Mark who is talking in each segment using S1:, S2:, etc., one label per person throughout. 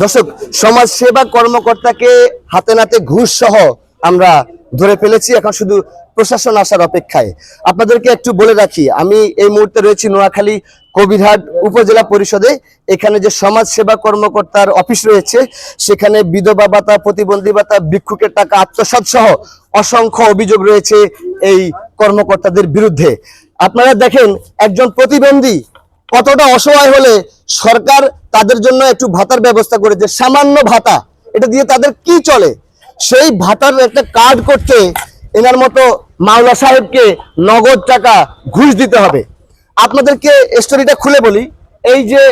S1: দর্শক সমাজ সেবা কর্মকর্তাকে হাতে নাতে ঘুষ সহ আমরা ধরে ফেলেছি, এখন শুধু প্রশাসন আসার অপেক্ষায়। আপনাদেরকে একটু বলে রাখি, আমি এই মুহূর্তে রয়েছি নোয়াখালী কবিরহাট উপজেলা পরিষদে। এখানে যে সমাজ সেবা কর্মকর্তার অফিস রয়েছে, সেখানে বিধবা ভাতা, প্রতিবন্ধী ভাতা, ভিক্ষুকের টাকা, আত্মসাৎ সহ অসংখ্য অভিযোগ রয়েছে এই কর্মকর্তাদের বিরুদ্ধে। আপনারা দেখেন, একজন প্রতিবন্ধী কতটা অসহায় হলে সরকার তাদের জন্য একটু ভাতার ব্যবস্থা করেছে সামান্য ভাতা। এটা দিয়ে তাদের কি চলে? সেই ভাতার একটা কার্ড করতে এনার মতো মাওলা সাহেবকে নগদ টাকা ঘুষ দিতে হবে। আপনাদেরকে স্টোরিটা খুলে বলি। এই যে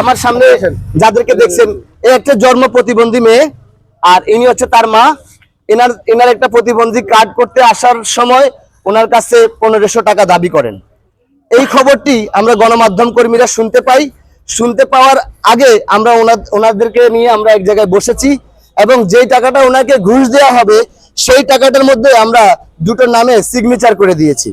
S1: আমার সামনে যাদেরকে দেখছেন, এ একটা জন্ম প্রতিবন্ধী মেয়ে আর ইনি হচ্ছে তার মা। এনার এনার একটা প্রতিবন্ধী কার্ড করতে আসার সময় ওনার কাছে পনেরোশো টাকা দাবি করেন। এই খবরটি আমরা গণমাধ্যম কর্মীরা শুনতে পাই। শুনতে পাওয়ার আগে আমরা ওনা- ওনাদেরকে নিয়ে আমরা এক জায়গায় বসেছি এবং যেই টাকাটা ওনাকে ঘুষ দেওয়া হবে, সেই টাকাটার মধ্যে আমরা দুটো নামে সিগনেচার করে দিয়েছি।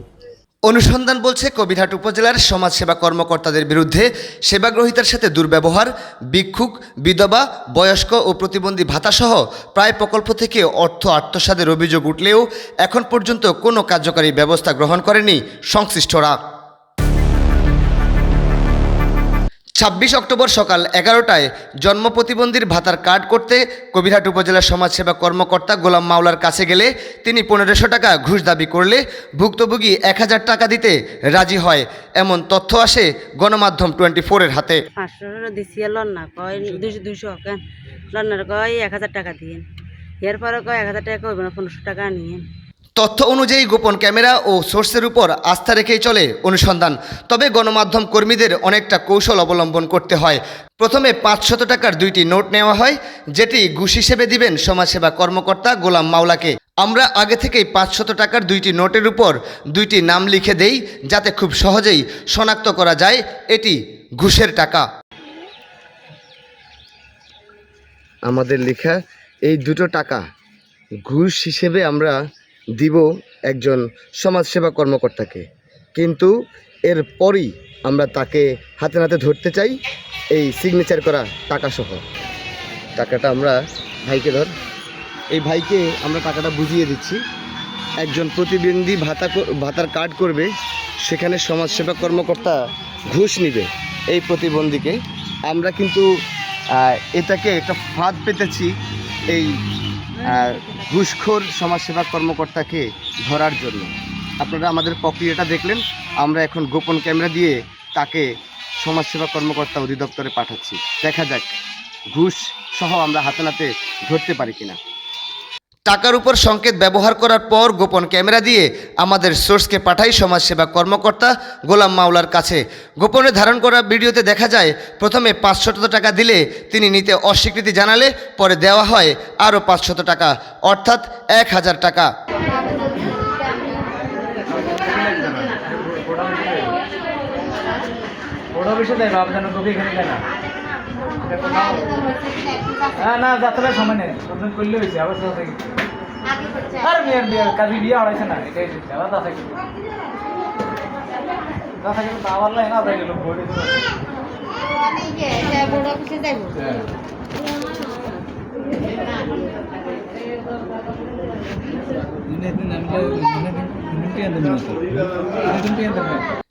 S2: অনুসন্ধান বলছে, কবিরহাট উপজেলার সমাজসেবা কর্মকর্তাদের বিরুদ্ধে সেবাগ্রহীতার সাথে দুর্ব্যবহার বিক্ষুক বিধবা, বয়স্ক ও প্রতিবন্ধী ভাতাসহ প্রায় প্রকল্প থেকে অর্থ আত্মসাদের অভিযোগ উঠলেও এখন পর্যন্ত কোনো কার্যকারী ব্যবস্থা গ্রহণ করেনি সংশ্লিষ্টরা। ছাব্বিশ অক্টোবর সকাল এগারোটায় জন্ম প্রতিবন্ধীর ভাতার কার্ড করতে কবিরহাট উপজেলার সমাজসেবা কর্মকর্তা গোলাম মাওলার কাছে গেলে তিনি পনেরোশো টাকা ঘুষ দাবি করলে ভুক্তভোগী এক হাজার টাকা দিতে রাজি হয়। এমন তথ্য আসে গণমাধ্যম টোয়েন্টি ফোরের হাতে।
S3: এক হাজার টাকা এরপরে কয় এক হাজার টাকা পনেরোশো টাকা নিয়েন।
S2: তথ্য অনুযায়ী গোপন ক্যামেরা ও সোর্সের উপর আস্থা রেখেই চলে অনুসন্ধান। তবে গণমাধ্যম কর্মীদের অনেকটা কৌশল অবলম্বন করতে হয়। প্রথমে পাঁচশত টাকার দুইটি নোট নেওয়া হয়, যেটি ঘুষ হিসেবে দিবেন সমাজসেবা কর্মকর্তা গোলাম মাওলাকে। আমরা আগে থেকেই পাঁচশত টাকার দুইটি নোটের উপর দুইটি নাম লিখে দেই, যাতে খুব সহজেই শনাক্ত করা যায় এটি ঘুষের টাকা।
S1: আমাদের লেখা, এই দুটো টাকা ঘুষ হিসেবে আমরা দিব একজন সমাজসেবা কর্মকর্তাকে। কিন্তু এর পরই আমরা তাকে হাতে নাতে ধরতে চাই এই সিগনেচার করা টাকা সহ টাকাটা আমরা ভাইকে ধর, এই ভাইকে আমরা টাকাটা বুঝিয়ে দিচ্ছি। একজন প্রতিবন্ধী ভাতা ভাতার কার্ড করবে, সেখানে সমাজসেবা কর্মকর্তা ঘুষ নিবে এই প্রতিবন্ধীকে। আমরা কিন্তু এটাকে একটা ফাঁদ পেতেছি এই ঘুষখোর সমাজসেবা কর্মকর্তাকে ধরার জন্য। আপনারা আমাদের প্রক্রিয়াটা দেখলেন, আমরা এখন গোপন ক্যামেরা দিয়ে তাকে সমাজসেবা কর্মকর্তা অধিদপ্তরে পাঠাচ্ছি। দেখা যাক, ঘুষ সহ আমরা হাতে নাতে ধরতে পারি কিনা।
S2: টাকার উপর সংকেত ব্যবহার করার পর গোপন ক্যামেরা দিয়ে আমাদের সোর্সকে পাঠাই সমাজসেবা কর্মকর্তা গোলাম মাওলার কাছে। গোপনে ধারণ করা ভিডিওতে দেখা যায়, প্রথমে পাঁচশত টাকা দিলে তিনি নিতে অস্বীকৃতি জানালে পরে দেওয়া হয় আরও পাঁচশত টাকা, অর্থাৎ এক হাজার টাকা।
S4: না হ্যাঁ না যাত্রার সময় নেই। প্রথম করলে হয়েছে আবার সাথে আর বিয়ার বিয়ার কাজে বিয়ে হড়াইছে না এটাই আবার দাদা কিন্তু দাদা কিন্তু দাওয়ার লাই না দাদা গেল বডি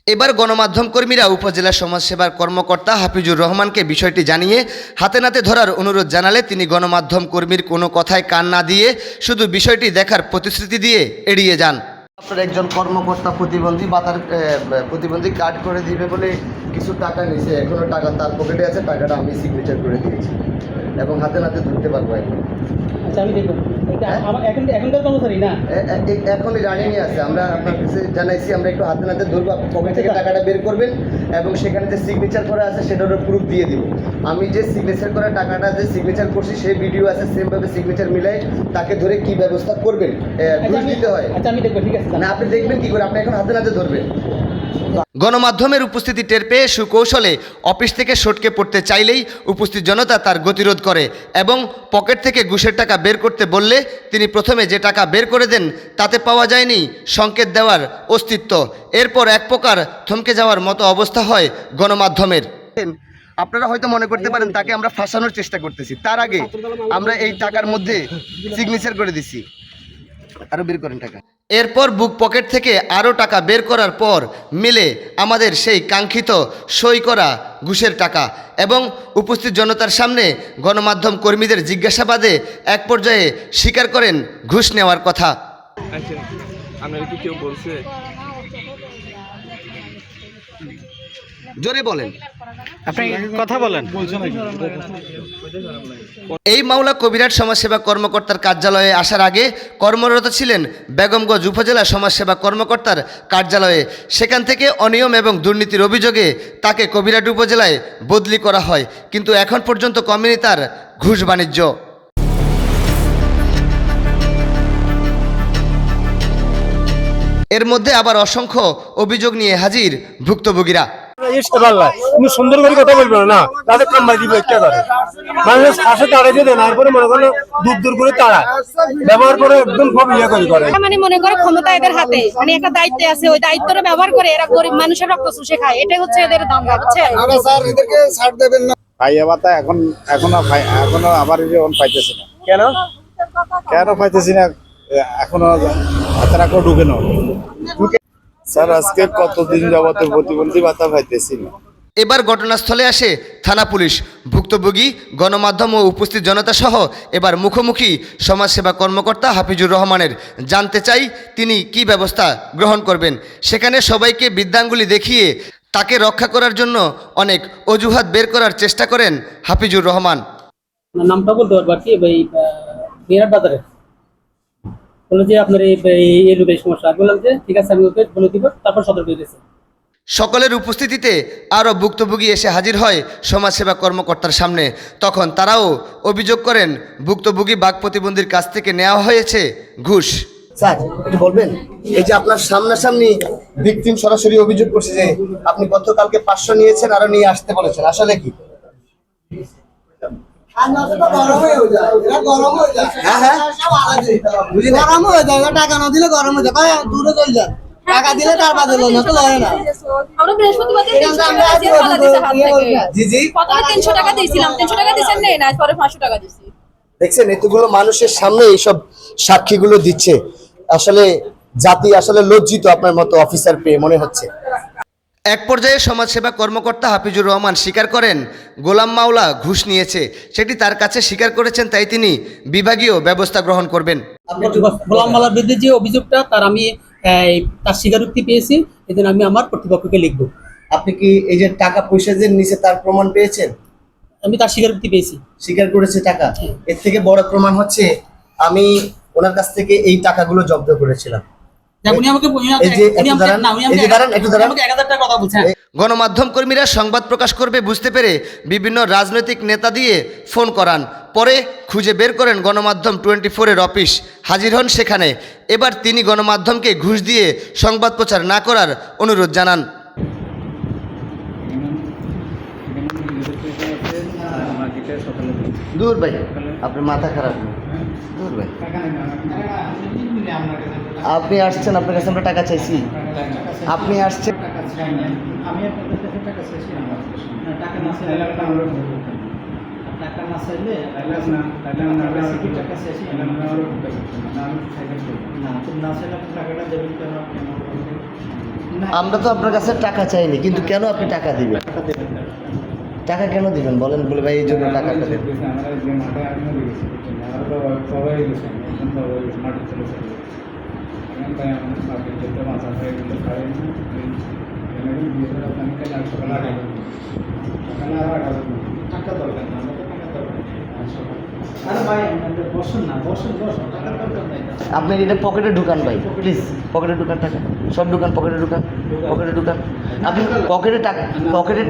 S2: এবার গণমাধ্যম কর্মীরা উপজেলা সমাজসেবার কর্মকর্তা হাফিজুর রহমানকে বিষয়টি জানিয়ে হাতে নাতে ধরার অনুরোধ জানালে তিনি গণমাধ্যম কর্মীর কোনো কথায় কান না দিয়ে শুধু বিষয়টি দেখার প্রতিশ্রুতি দিয়ে এড়িয়ে যান।
S1: আপনার একজন কর্মকর্তা প্রতিবন্ধী বা তার প্রতিবন্ধী কার্ড করে দিবে বলে কিছু টাকা নিছে এখনও টাকা তার পকেটে আছে টাকাটা আমি সিগনেচার করে দিয়েছি। এবং হাতে নাতে ধরতে পারব এখন।
S4: আচ্ছা আমি দেখব। এখনকার কর্মচারী না?
S1: এখনই রানিংয়ে আছে আমরা আপনার কাছে জানাইছি আমরা একটু হাতে নাতে ধরবো আপনি পকেট থেকে টাকাটা বের করবেন এবং সেখানে যে সিগনেচার করা আছে সেটার প্রুফ দিয়ে দিব। আমি যে সিগনেচার করা টাকাটা যে সিগনেচার করছি সেই ভিডিও আছে সেমভাবে সিগনেচার মিলাই তাকে ধরে কি ব্যবস্থা করবেন? ঘুষ দিতে হয়।
S4: আচ্ছা আমি দেখব ঠিক আছে।
S1: না আপনি দেখবেন কি করে? আপনি এখন হাতে নাতে ধরবেন।
S2: গণমাধ্যমের উপস্থিতি টের পেয়ে সুকৌশলে অফিস থেকে সটকে পড়তে চাইলেই উপস্থিত জনতা তার গতিরোধ করে এবং পকেট থেকে ঘুষের টাকা বের করতে বললে তিনি প্রথমে যে টাকা বের করে দেন তাতে পাওয়া যায়নি সংকেত দেওয়ার অস্তিত্ব। এরপর এক প্রকার থমকে যাওয়ার মতো অবস্থা হয় গণমাধ্যমের।
S1: আপনারা হয়তো মনে করতে পারেন তাকে আমরা ফাঁসানোর চেষ্টা করতেছি। তার আগে আমরা এই টাকার মধ্যে সিগনেচার করে দিছি। আরও বের করেন টাকা।
S2: এরপর বুক পকেট থেকে আরও টাকা বের করার পর মিলে আমাদের সেই কাঙ্ক্ষিত সই করা ঘুষের টাকা এবং উপস্থিত জনতার সামনে গণমাধ্যম কর্মীদের জিজ্ঞাসাবাদে এক পর্যায়ে স্বীকার করেন ঘুষ নেওয়ার কথা।
S5: আচ্ছা কি কেউ বলছে?
S1: জোরে বলেন।
S4: আপনি কথা বলেন।
S2: এই মামলা কবিরাট সমাজসেবা কর্মকর্তার কার্যালয়ে আসার আগে কর্মরত ছিলেন বেগমগঞ্জ উপজেলা সমাজসেবা কর্মকর্তার কার্যালয়ে। সেখান থেকে অনিয়ম এবং দুর্নীতির অভিযোগে তাকে কবিরাট উপজেলায় বদলি করা হয়। কিন্তু এখন পর্যন্ত কমেনি তার ঘুষ বাণিজ্য। এর মধ্যে আবার অসংখ্য অভিযোগ নিয়ে হাজির ভুক্তভোগীরা।
S6: সুন্দর করে কথা বলবে না তাদের কামাই দিবে কে করে? মানুষ তাড়াই দিয়ে মনে করো দূর দূর করে তাড়ায় ব্যবহার করে একদম ইয়ে করে করে।
S7: মানে মনে করে ক্ষমতা এদের হাতে। মানে একটা দায়িত্বে আছে ওই দায়িত্বটা ব্যবহার করে এরা গরিব মানুষের রক্ত চুষে খায়। এটাই হচ্ছে এদের দাঙ্গা বুঝছেন?
S8: ভাইয়া ভাতা এখন এখনও এখনও আবার পাইতেছি না।
S6: কেন?
S8: কেন পাইতেছি না? এখনও ঢুকে না স্যার আজকে কতদিন যাবত প্রতিবন্ধী ভাতা পাইতেছি না।
S2: এবার ঘটনাস্থলে আসে থানা পুলিশ। ভুক্তভোগী গণমাধ্যম ও উপস্থিত জনতা সহ এবার মুখোমুখি সমাজসেবা কর্মকর্তা হাফিজুর রহমানের। জানতে চাই তিনি কি ব্যবস্থা গ্রহণ করবেন। সেখানে সবাইকে বিদ্যাঙ্গুলি দেখিয়ে তাকে রক্ষা করার জন্য অনেক অজুহাত বের করার চেষ্টা করেন হাফিজুর রহমান।
S9: নামটা বলতে পারব আর কি এই বিরাট বাজারে বলল যে আপনার এই এই- এই সমস্যা। আমি বললাম যে ঠিক আছে আমি ওকে বলে দিব। তারপর সতর্ক হয়ে গেছে।
S2: সকলের উপস্থিতিতে আরও ভুক্তভোগী এসে হাজির হয় সমাজসেবা কর্মকর্তার সামনে। তখন তারাও অভিযোগ করেন ভুক্তভোগী বাক প্রতিবন্ধীর কাছ থেকে নেওয়া হয়েছে ঘুষ।
S1: স্যার একটু বলবেন? এই যে আপনার সামনাসামনি ভিকটিম সরাসরি অভিযোগ করছে যে আপনি গতকালকে পাঁচশো নিয়েছেন আরও নিয়ে আসতে বলেছেন আসলে কি।
S10: গরম হয়ে যায়। টাকা না দিলে গরম হয়ে যায়। দূরে চলে যায় টাকা দিলে তার বাদে তো লয় না।
S7: আমরা বৃহস্পতিবার দিন
S10: এরকম
S7: 300
S10: আমরা
S7: টাকা দিয়ে ফালা দিছে হাত থেকে।
S10: করব।
S1: জি জি।
S7: প্রথমে তিনশো টাকা দিয়েছিলাম তিনশো টাকা দিয়েছেন নেই? না পরে পাঁচশো টাকা দিচ্ছি
S1: দেখছেন এতগুলো মানুষের সামনে এইসব সাক্ষীগুলো দিচ্ছে। আসলে জাতি আসলে লজ্জিত আপনার মতো অফিসার পেয়ে মনে হচ্ছে।
S2: এক পর্যায়ে সমাজসেবা কর্মকর্তা হাফিজুর রহমান স্বীকার করেন গোলাম মাওলা ঘুষ নিয়েছে সেটি তার কাছে স্বীকার করেছেন তাই তিনি বিভাগীয় ব্যবস্থা গ্রহণ করবেন।
S9: গোলাম মালার বিরুদ্ধে যে অভিযোগটা তার আমি তার স্বীকারোক্তি পেয়েছি জন্য আমি আমার কর্তৃপক্ষকে লিখব।
S1: আপনি কি এই যে টাকা পয়সা যে নিচে তার প্রমাণ পেয়েছেন?
S9: আমি তার স্বীকারোক্তি পেয়েছি।
S1: স্বীকার করেছে টাকা? এর থেকে বড় প্রমাণ হচ্ছে আমি ওনার কাছ থেকে এই টাকাগুলো জব্দ করেছিলাম।
S2: গণমাধ্যম কর্মীরা সংবাদ প্রকাশ করবে বুঝতে পেরে বিভিন্ন রাজনৈতিক নেতা দিয়ে ফোন করান। পরে খুঁজে বের করেন গণমাধ্যম টোয়েন্টি ফোরের অফিস। হাজির হন সেখানে। এবার তিনি গণমাধ্যমকে ঘুষ দিয়ে সংবাদ প্রচার না করার অনুরোধ জানান।
S1: দূর ভাই আপনার মাথা খারাপ না। দূর ভাই। আপনি আসছেন আপনার কাছে আমরা টাকা চাইছি। আপনি আসছেন।
S9: আমি আপনাদের কাছে টাকা চাইছি টাকা না চাইলে টাকা না। চাইলে টাকা চাইছি না। তো না। চাইলে আপনি টাকাটা দেবেন কেন? আপনি আমার কাছে? না,
S1: আমরা তো আপনার কাছে টাকা চাইনি কিন্তু কেন আপনি টাকা দিবেন?
S9: টাকা
S1: কেন দিবেন? বলেন বলে ভাই এই জন্য টাকা দেবেন
S9: টাকা দরকার না টাকা দরকার।
S1: আপনি এটা পকেটে ঢুকান ভাই প্লিজ পকেটে ঢুকান টাকা। সব ঢুকান, পকেটে ঢুকান পকেটে ঢুকান। আপনি পকেটে টাকা, পকেটে,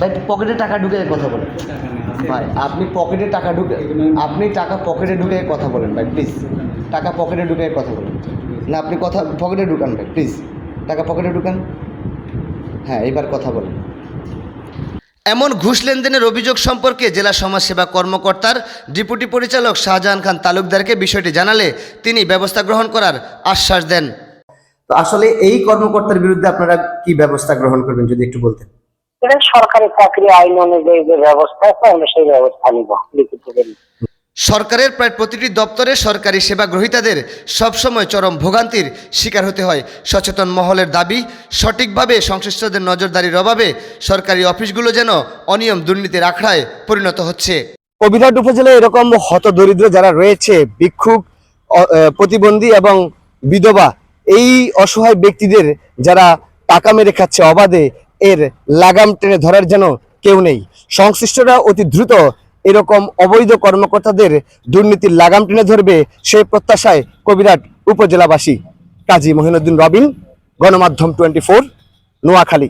S1: ভাই, পকেটে টাকা ঢুকে কথা বলেন। ভাই, আপনি পকেটে টাকা ঢুকে, আপনি টাকা পকেটে ঢুকে কথা বলেন ভাই প্লিজ টাকা পকেটে ঢুকে কথা বলেন। না, আপনি কথা, পকেটে ঢুকান ভাই প্লিজ টাকা পকেটে ঢুকান। হ্যাঁ এবার কথা বলেন।
S2: এমন ঘুষ লেনদেনের অভিযোগ সম্পর্কে জেলা সমাজসেবা কর্মকর্তার ডিপুটি পরিচালক শাহজাহান খান তালুকদারকে বিষয়টি জানালে তিনি ব্যবস্থা গ্রহণ করার আশ্বাস দেন।
S1: তো আসলে এই কর্মকর্তার বিরুদ্ধে আপনারা কি ব্যবস্থা গ্রহণ করবেন যদি একটু বলতেন?
S11: সরকারি চাকরি আইন অনুযায়ী যে ব্যবস্থা আছে আমরা সেই ব্যবস্থা নিব লিখিত
S2: সরকারের প্রায় প্রতিটি দপ্তরে সরকারি সেবা গ্রহীতাদের সবসময় চরম ভোগান্তির শিকার হতে হয়। সচেতন মহলের দাবি, সঠিকভাবে সংশ্লিষ্টদের নজরদারির অভাবে সরকারি অফিসগুলো যেন অনিয়ম দুর্নীতির আখড়ায় পরিণত হচ্ছে।
S1: কবিরহাট উপজেলায় এরকম হতদরিদ্র যারা রয়েছে, ভিক্ষুক প্রতিবন্ধী এবং বিধবা, এই অসহায় ব্যক্তিদের যারা টাকা মেরে খাচ্ছে অবাধে, এর লাগাম টেনে ধরার যেন কেউ নেই। সংশ্লিষ্টরা অতি দ্রুত এরকম অবৈধ কর্মকর্তাদের দুর্নীতির লাগাম টেনে ধরবে সেই প্রত্যাশায় কবিরাট উপজেলাবাসী। কাজী মহিনুদ্দিন রবিন, গণমাধ্যম টোয়েন্টি ফোর, নোয়াখালী।